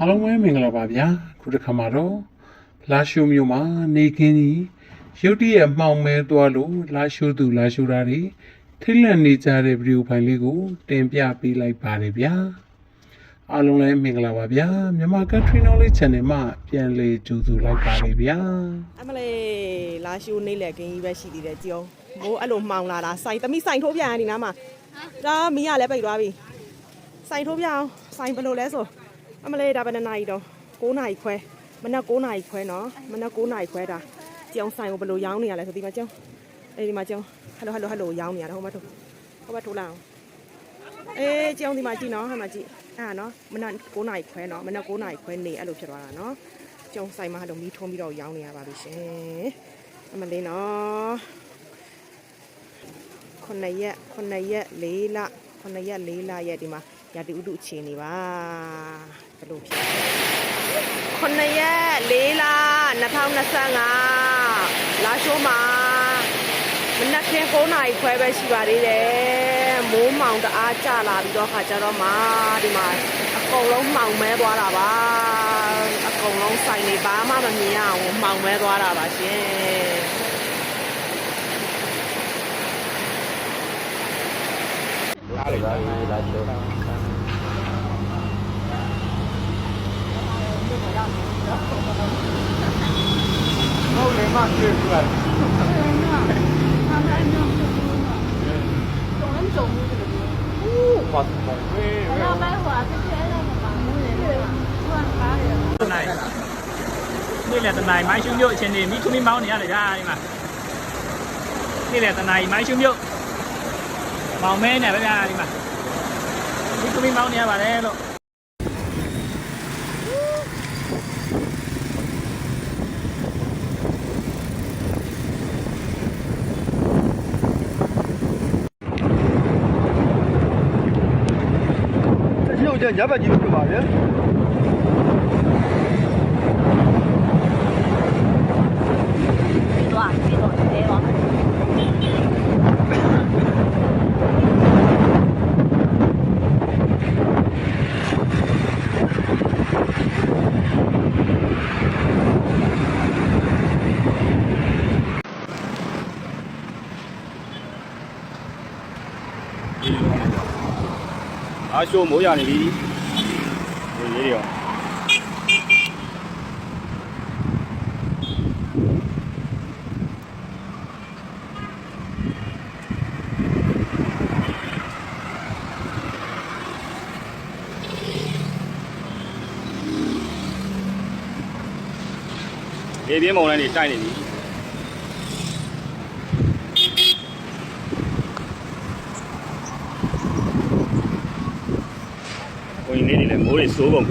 အားလုံးပဲမင်္ဂလာပါဗျာခုတစ်ခါမှာတော့လာရှိုမျိုးမှာနေခင်းကြီးရုတ်တရက်မှောင်မဲသွားလို့လာရှိုသူလာရှိုတာတွေထိတ်လန့်နေကြတဲ့ဗီဒီယိုဖိုင်လေးကို တင်ပြပေးလိုက်ပါတယ်ဗျာအားလုံးလည်းမင်္ဂလာပါဗျာမြန်မာ Country Knowledge Channel မှာပြန်လည်ကြိုဆိုလိုက်ပါတယ်ဗျာအမလေးလာရှိုးနေလေကင်းကြီးပဲရှိသေးတယ်ကြည်အောင်မိုးအဲ့လိုမှောင်လာတာစိုင်သမီးစိုင်ထိုးပြန်ဒီနားမှာဒါမီးကလည်းပိတ်သွားပြီစိုင်ထိုးပြန်အောင်စိုင်ဘယ်လိုလဲဆို အမလေးဒါဘယ်နှစ်နာရီတော့9နာရီခွဲမနက်9နာရီခွဲနော်မနက်9နာရီခွဲတာကြည်အောင်စိုင်ကိုဘယ်လိုရောင်းနေရလဲဆိုဒီမှာကျုံအေးဒီမှာကျုံဟယ်လိုဟယ်လိုဟယ်လိုရောင်းနေရတာဟိုမှာထိုးဟိုမှာထိုးလာအောင်အေးကျုံဒီမှာကြည့်နော်ဟဲ့မှာကြည့်အဲ့ဒါနော်မနက်9နာရီခွဲနော်မနက်9နာရီခွဲနေအဲ့လိုဖြစ်သွားတာနော်ကျုံဆိုင်မှာတော့မီးထုံးပြီးတော့ရောင်းနေရပါပြီရှင်အမလေးနော်ခုနှစ်ရက်ခုနှစ်ရက်၄လခုနှစ်ရက်၄လရဲ့ဒီမှာ ရာတီဥတုအခြေအနေပါဘယ်လိုဖြစ်ခုနှစ်ရက်၄လ2025လာရှိုးမှာမနက်ခင်း9နာရီခွဲပဲရှိပါသေးတယ်မိုးမှောင်တအားကျလာပြီးတော့ခါကြတော့မှဒီမှာအကုန်လုံးမှောင်မဲသွားတာပါအကုန်လုံးဆိုင်နေဘာမှမမြင်ရအောင်မှောင်မဲသွားတာပါရှင် အားလေပါလေလာချိုးဟုတ်လေမတွေ့ဘူးလားပါစပုံဝေးဝေးတနိုင်နေ့လယ်တနိုင်မိုင်းရှုံမြို့အချင်းနေမိထူမီမောင်းနေရတယ်ဗျာဒီ မှာနေ့လယ်တနိုင်မိုင်းရှုံမြို့မောင်မဲနေပဲဗျာဒီမှာမိထူမီမောင်းနေရပါတယ်လို့အချင်းတို့ညဘက်ကြီးလို့ပြောပါဗျာ အားရှိုးမိုးရနေပြီဒီလေးရောေပြင်းမုံလိုက်နေတိုက်နေပြီ ခဲ့နေတဲ့မိုးတွေစိုးပုံ